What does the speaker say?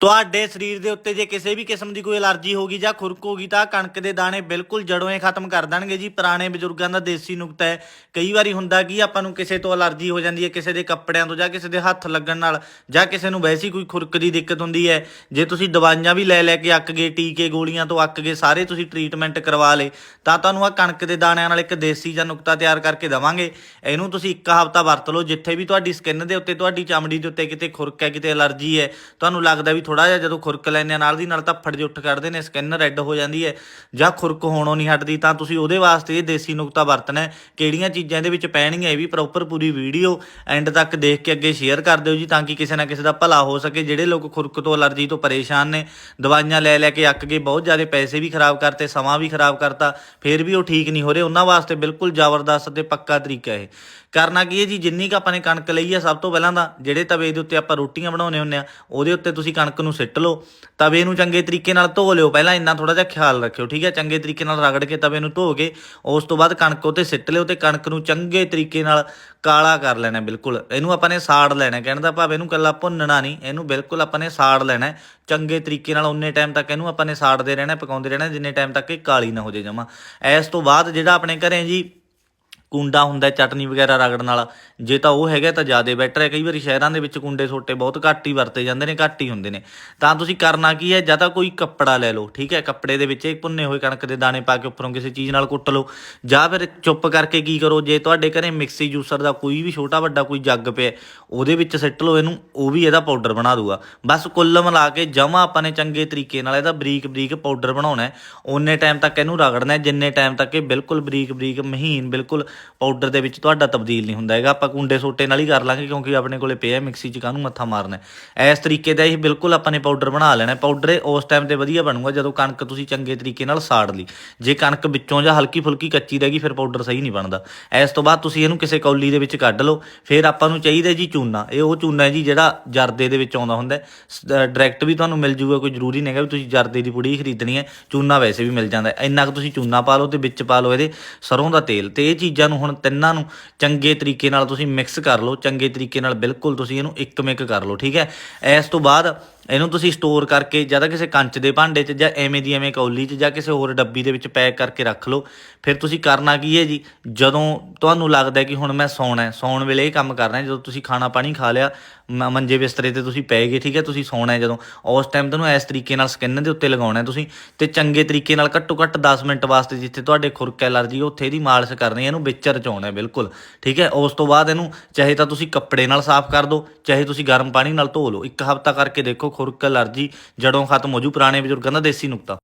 ਤੁਹਾਡੇ ਸਰੀਰ ਦੇ ਉੱਤੇ ਜੇ ਕਿਸੇ ਵੀ ਕਿਸਮ ਦੀ ਕੋਈ ਅਲਰਜੀ ਹੋਗੀ ਜਾਂ ਖੁਰਕ ਹੋਗੀ ਤਾਂ ਕਣਕ ਦੇ ਦਾਣੇ ਬਿਲਕੁਲ ਜੜੋਂ ਹੀ ਖਤਮ ਕਰ ਦੇਣਗੇ ਜੀ। ਪੁਰਾਣੇ ਬਜ਼ੁਰਗਾਂ ਦਾ ਦੇਸੀ ਨੁਕਤਾ ਹੈ। ਕਈ ਵਾਰੀ ਹੁੰਦਾ ਕਿ ਆਪਾਂ ਨੂੰ ਕਿਸੇ ਤੋਂ ਅਲਰਜੀ ਹੋ ਜਾਂਦੀ ਹੈ, ਕਿਸੇ ਦੇ ਕੱਪੜਿਆਂ ਤੋਂ ਜਾਂ ਕਿਸੇ ਦੇ ਹੱਥ ਲੱਗਣ ਨਾਲ ਜਾਂ ਕਿਸੇ ਨੂੰ ਵੈਸੀ ਕੋਈ ਖੁਰਕ ਦੀ ਦਿੱਕਤ ਹੁੰਦੀ ਹੈ। ਜੇ ਤੁਸੀਂ ਦਵਾਈਆਂ ਵੀ ਲੈ ਲੈ ਕੇ ਅੱਕ ਗਏ, ਟੀਕੇ ਗੋਲੀਆਂ ਤੋਂ ਅੱਕ ਗਏ, ਸਾਰੇ ਤੁਸੀਂ ਟ੍ਰੀਟਮੈਂਟ ਕਰਵਾ ਲਏ, ਤਾਂ ਤੁਹਾਨੂੰ ਆ ਕਣਕ ਦੇ ਦਾਣਿਆਂ ਨਾਲ ਇੱਕ ਦੇਸੀ ਜਾਂ ਨੁਕਤਾ ਤਿਆਰ ਕਰਕੇ ਦਵਾਂਗੇ। ਇਹਨੂੰ ਤੁਸੀਂ ਇੱਕ ਹਫ਼ਤਾ ਵਰਤ ਲਓ। ਜਿੱਥੇ ਵੀ ਤੁਹਾਡੀ ਸਕਿਨ ਦੇ ਉੱਤੇ, ਤੁਹਾਡੀ ਚਮੜੀ ਦੇ ਉੱਤੇ ਕਿਤੇ ਖੁਰਕ ਹੈ, ਕਿਤੇ ਅਲਰਜੀ ਹੈ, ਤੁਹਾਨੂੰ ਲੱਗਦਾ ਵੀ ਥੋੜਾ ਜਿਹਾ ਜਦੋਂ ਖੁਰਕ ਲੈਂਦੇ ਆ, ਨਾਲ ਦੀ ਨਾਲ ਧੱਫੜ ਜਿਹੇ ਉੱਠ ਕੱਢਦੇ ਨੇ ਸਕਿਨ ਰੈੱਡ ਹੋ ਜਾਂਦੀ ਹੈ ਜਾਂ ਖੁਰਕ ਹੋਣੋਂ ਨਹੀਂ ਹਟਦੀ, ਤਾਂ ਤੁਸੀਂ ਉਹਦੇ ਵਾਸਤੇ ਇਹ ਦੇਸੀ ਨੁਕਤਾ ਵਰਤਣਾ ਕਿਹੜੀਆਂ ਚੀਜ਼ਾਂ ਇਹਦੇ ਵਿੱਚ ਪੈਣਗੀਆਂ, ਇਹ ਵੀ ਪ੍ਰੋਪਰ ਪੂਰੀ ਵੀਡੀਓ ਐਂਡ ਤੱਕ ਦੇਖ ਕੇ ਅੱਗੇ ਸ਼ੇਅਰ ਕਰ ਦਿਓ ਜੀ, ਤਾਂ ਕਿ ਕਿਸੇ ਨਾ ਕਿਸੇ ਦਾ ਭਲਾ ਹੋ ਸਕੇ। ਜਿਹੜੇ ਲੋਕ ਖੁਰਕ ਤੋਂ ਅਲਰਜੀ ਤੋਂ ਪਰੇਸ਼ਾਨ ਨੇ, ਦਵਾਈਆਂ ਲੈ ਲੈ ਕੇ ਅੱਕ ਗਏ, ਬਹੁਤ ਜ਼ਿਆਦਾ ਪੈਸੇ ਵੀ ਖਰਾਬ ਕਰਤੇ, ਸਮਾਂ ਵੀ ਖਰਾਬ ਕਰਤਾ, ਫਿਰ ਵੀ ਉਹ ਠੀਕ ਨਹੀਂ ਹੋ ਰਹੇ। ਉਹਨਾਂ ਵਾਸਤੇ ਬਿਲਕੁਲ ਜ਼ਬਰਦਸਤ ਤੇ ਪੱਕਾ ਤਰੀਕਾ ਇਹ। ਕਰਨਾ ਕੀ ਹੈ ਜੀ, ਜਿੰਨੀ ਕ ਆਪਾਂ ਨੇ ਕਣਕ ਲਈ ਹੈ ਸਭ ਤੋਂ ਪਹਿਲਾਂ ਤਾਂ ਜਿਹੜੇ ਤਵੇ ਦੇ ਉੱਤੇ ਆਪਾਂ ਰੋਟੀਆਂ ਬਣਾਉਨੇ ਹੁੰਨੇ ਆ, ਉਹਦੇ ਉੱਤੇ ਤੁਸੀਂ ਕਣਕ ਨੂੰ ਸਿੱਟ ਲਓ, ਤਵੇ ਨੂੰ ਚੰਗੇ ਤਰੀਕੇ ਨਾਲ ਧੋ ਲਿਓ। ਪਹਿਲਾਂ ਇੰਨਾ ਥੋੜਾ ਜਿਹਾ ਖਿਆਲ ਰੱਖਿਓ, ਠੀਕ ਹੈ? ਚੰਗੇ ਤਰੀਕੇ ਨਾਲ ਰਗੜ ਕੇ ਤਵੇ ਨੂੰ ਧੋ ਕੇ, ਉਸ ਤੋਂ ਬਾਅਦ ਕਣਕ ਉੱਤੇ ਸਿੱਟ ਲਿਓ ਤੇ ਕਣਕ ਨੂੰ ਚੰਗੇ ਤਰੀਕੇ ਨਾਲ ਕਾਲਾ ਕਰ ਲੈਣਾ, ਬਿਲਕੁਲ। ਇਹਨੂੰ ਆਪਾਂ ਨੇ ਸਾੜ ਲੈਣਾ, ਕਹਿਣ ਦਾ ਭਾਵ ਇਹਨੂੰ ਕੱਲਾ ਭੁੰਨਣਾ ਨਹੀਂ, ਇਹਨੂੰ ਬਿਲਕੁਲ ਆਪਾਂ ਨੇ ਸਾੜ ਲੈਣਾ ਚੰਗੇ ਤਰੀਕੇ ਨਾਲ ਉਨੇ ਟਾਈਮ ਤੱਕ ਇਹਨੂੰ ਆਪਾਂ ਨੇ ਸਾੜਦੇ ਰਹਿਣਾ, ਪਕਾਉਂਦੇ ਰਹਿਣਾ, ਜਿੰਨੇ ਟਾਈਮ ਤੱਕ ਇਹ ਕਾਲੀ ਨਾ ਹੋ ਜੇ ਜਮਾ। ਇਸ ਤੋਂ ਬਾਅਦ ਜਿਹੜਾ ਆਪਣੇ ਘਰੇ ਜੀ ਕੁੰਡਾ ਹੁੰਦਾ ਚਟਨੀ ਵਗੈਰਾ ਰਗੜਨ ਵਾਲਾ। ਜੇ ਤਾਂ ਉਹ ਹੈਗਾ ਤਾਂ ਜ਼ਿਆਦਾ ਬੈਟਰ ਹੈ। ਕਈ ਵਾਰੀ ਸ਼ਹਿਰਾਂ ਦੇ ਵਿੱਚ ਕੁੰਡੇ ਛੋਟੇ ਬਹੁਤ ਘੱਟ ਹੀ ਵਰਤੇ ਜਾਂਦੇ ਨੇ, ਘੱਟ ਹੀ ਹੁੰਦੇ ਨੇ। ਤਾਂ ਤੁਸੀਂ ਕਰਨਾ ਕੀ ਹੈ? ਜਾਂ ਤਾਂ ਕੋਈ ਕੱਪੜਾ ਲੈ ਲਓ, ਠੀਕ ਹੈ? ਕੱਪੜੇ ਦੇ ਵਿੱਚ ਇਹ ਭੁੰਨੇ ਹੋਏ ਕਣਕ ਦੇ ਦਾਣੇ ਪਾ ਕੇ ਉੱਪਰੋਂ ਕਿਸੇ ਚੀਜ਼ ਨਾਲ ਕੁੱਟ ਲਓ। ਜਾਂ ਫਿਰ ਚੁੱਪ ਕਰਕੇ ਕੀ ਕਰੋ? ਜੇ ਤੁਹਾਡੇ ਘਰੇ ਮਿਕਸੀ ਜੂਸਰ ਦਾ ਕੋਈ ਵੀ ਛੋਟਾ ਵੱਡਾ ਕੋਈ ਜੱਗ ਪਿਆ ਉਹਦੇ ਵਿੱਚ ਸਿੱਟ ਲਓ ਇਹਨੂੰ, ਉਹ ਵੀ ਇਹਦਾ ਪਾਊਡਰ ਬਣਾ ਦੂਗਾ ਬਸ ਕੁੱਲ ਮਿਲਾ ਕੇ ਜਮਾ ਆਪਾਂ ਨੇ ਚੰਗੇ ਤਰੀਕੇ ਨਾਲ ਇਹਦਾ ਬਰੀਕ ਬਰੀਕ ਪਾਊਡਰ ਬਣਾਉਣਾ ਹੈ। ਓਨੇ ਟਾਈਮ ਤੱਕ ਇਹਨੂੰ ਰਗੜਨਾ ਹੈ, ਜਿੰਨੇ ਟਾਈਮ ਤੱਕ ਇਹ ਬਿਲਕੁਲ ਬਰੀਕ ਬਰੀਕ ਮਹੀਨ ਬਿਲਕੁਲ ਪਾਊਡਰ ਦੇ ਵਿੱਚ ਤੁਹਾਡਾ ਤਬਦੀਲ ਨਹੀਂ ਹੁੰਦਾ ਹੈਗਾ। ਆਪਾਂ ਕੁੰਡੇ ਸੋਟੇ ਨਾਲ ਹੀ ਕਰ ਲਾਂਗੇ ਕਿਉਂਕਿ ਆਪਣੇ ਕੋਲੇ ਪਿਆ ਮਿਕਸੀ 'ਚ ਕਾਹਨੂੰ ਮੱਥਾ ਮਾਰਨਾ ਹੈ। ਇਸ ਤਰੀਕੇ ਦਾ ਇਹ ਬਿਲਕੁਲ ਆਪਾਂ ਨੇ ਪਾਊਡਰ ਬਣਾ ਲੈਣਾ ਪਾਊਡਰ ਉਸ ਟਾਈਮ ਤੇ ਵਧੀਆ ਬਣੂਗਾ ਜਦੋਂ ਕਣਕ ਤੁਸੀਂ ਚੰਗੇ ਤਰੀਕੇ ਨਾਲ ਸਾੜ ਲਈ। ਜੇ ਕਣਕ ਵਿੱਚੋਂ ਜਾਂ ਹਲਕੀ ਫੁਲਕੀ ਕੱਚੀ ਰਹਿ ਗਈ, ਫਿਰ ਪਾਊਡਰ ਸਹੀ ਨਹੀਂ ਬਣਦਾ। ਇਸ ਤੋਂ ਬਾਅਦ ਤੁਸੀਂ ਇਹਨੂੰ ਕਿਸੇ ਕੌਲੀ ਦੇ ਵਿੱਚ ਕੱਢ ਲਓ। ਫਿਰ ਆਪਾਂ ਨੂੰ ਚਾਹੀਦਾ ਜੀ ਚੂਨਾ। ਇਹ ਉਹ ਚੂਨਾ ਹੈ ਜੀ ਜਿਹੜਾ ਜਰਦੇ ਦੇ ਵਿੱਚ ਆਉਂਦਾ ਹੁੰਦਾ ਡਾਇਰੈਕਟ ਵੀ ਤੁਹਾਨੂੰ ਮਿਲ ਜੂਗਾ, ਕੋਈ ਜ਼ਰੂਰੀ ਨਹੀਂ ਹੈਗਾ ਵੀ ਤੁਸੀਂ ਜਰਦੇ ਦੀ ਪੁੜੀ ਹੀ ਖਰੀਦਣੀ ਹੈ। ਚੂਨਾ ਵੈਸੇ ਵੀ ਮਿਲ ਜਾਂਦਾ ਇੰਨਾ ਕੁ ਤੁਸੀਂ ਚੂਨਾ ਪਾ ਲਓ ਤੇ ਵਿੱਚ ਪਾ ਲਓ ਇਹਦੇ ਸਰੋਂ ਦਾ ਤੇਲ। ਤੇ ਇਹ ਚੀਜ਼ਾਂ ਨੂੰ ਹੁਣ ਤਿੰਨਾਂ ਨੂੰ ਚੰਗੇ ਤਰੀਕੇ ਨਾਲ ਤੁਸੀਂ ਮਿਕਸ ਕਰ ਲਓ, ਚੰਗੇ ਤਰੀਕੇ ਨਾਲ ਬਿਲਕੁਲ ਤੁਸੀਂ ਇਹਨੂੰ ਇੱਕ ਮਿਕ ਕਰ ਲਓ, ਠੀਕ ਹੈ? ਇਸ ਤੋਂ ਬਾਅਦ ਇਹਨੂੰ ਤੁਸੀਂ ਸਟੋਰ ਕਰਕੇ ਜਾਂ ਤਾਂ ਕਿਸੇ ਕੰਚ ਦੇ ਭਾਂਡੇ 'ਚ ਜਾਂ ਐਵੇਂ ਦੀ ਐਵੇਂ ਕੌਲੀ 'ਚ ਜਾਂ ਕਿਸੇ ਹੋਰ ਡੱਬੀ ਦੇ ਵਿੱਚ ਪੈਕ ਕਰਕੇ ਰੱਖ ਲਓ। ਫਿਰ ਤੁਸੀਂ ਕਰਨਾ ਕੀ ਹੈ ਜੀ? ਜਦੋਂ ਤੁਹਾਨੂੰ ਲੱਗਦਾ ਕਿ ਹੁਣ ਮੈਂ ਸੌਣਾ ਹੈ, ਸੌਣ ਵੇਲੇ ਇਹ ਕੰਮ ਕਰਨਾ ਹੈ, ਜਦੋਂ ਤੁਸੀਂ ਖਾਣਾ ਪਾਣੀ ਖਾ ਲਿਆ, ਮ- ਮੰਜੇ ਬਿਸਤਰੇ ਤੇ ਤੁਸੀਂ ਪੈ ਗਏ, ਠੀਕ ਹੈ, ਤੁਸੀਂ ਸੌਣਾ ਹੈ ਜਦੋਂ। ਉਸ ਟਾਈਮ ਤੁਹਾਨੂੰ ਇਸ ਤਰੀਕੇ ਨਾਲ ਸਕਿਨ ਦੇ ਉੱਤੇ ਲਗਾਉਣਾ ਹੈ ਤੁਸੀਂ ਤੇ ਚੰਗੇ ਤਰੀਕੇ ਨਾਲ ਘੱਟੋ ਘੱਟ 10 ਮਿੰਟ ਵਾਸਤੇ ਜਿੱਥੇ ਤੁਹਾਡੇ ਖੁਰਕ ਐਲਰਜੀ ਉੱਥੇ ਇਹਦੀ ਮਾਲਿਸ਼ ਕਰਨੀ ਹੈ, ਇਹਨੂੰ ਵਿੱਚ ਰਚਾਉਣਾ ਬਿਲਕੁਲ, ਠੀਕ ਹੈ। ਉਸ ਤੋਂ ਬਾਅਦ ਇਹਨੂੰ ਚਾਹੇ ਤਾਂ ਤੁਸੀਂ ਕੱਪੜੇ ਨਾਲ ਸਾਫ਼ ਕਰ ਦਿਓ, ਚਾਹੇ ਤੁਸੀਂ ਗਰਮ ਪਾਣੀ ਨਾਲ ਧੋ ਲਓ। ਇੱਕ ਹਫ਼ਤਾ ਕਰਕੇ ਦੇਖੋ ਖੁਰਕ ਐਲਰਜੀ ਜੜੋਂ ਖਤਮ ਹੋ ਜੂ ਪੁਰਾਣੇ ਬਜ਼ੁਰਗਾਂ ਦਾ ਦੇਸੀ ਨੁਕਤਾ।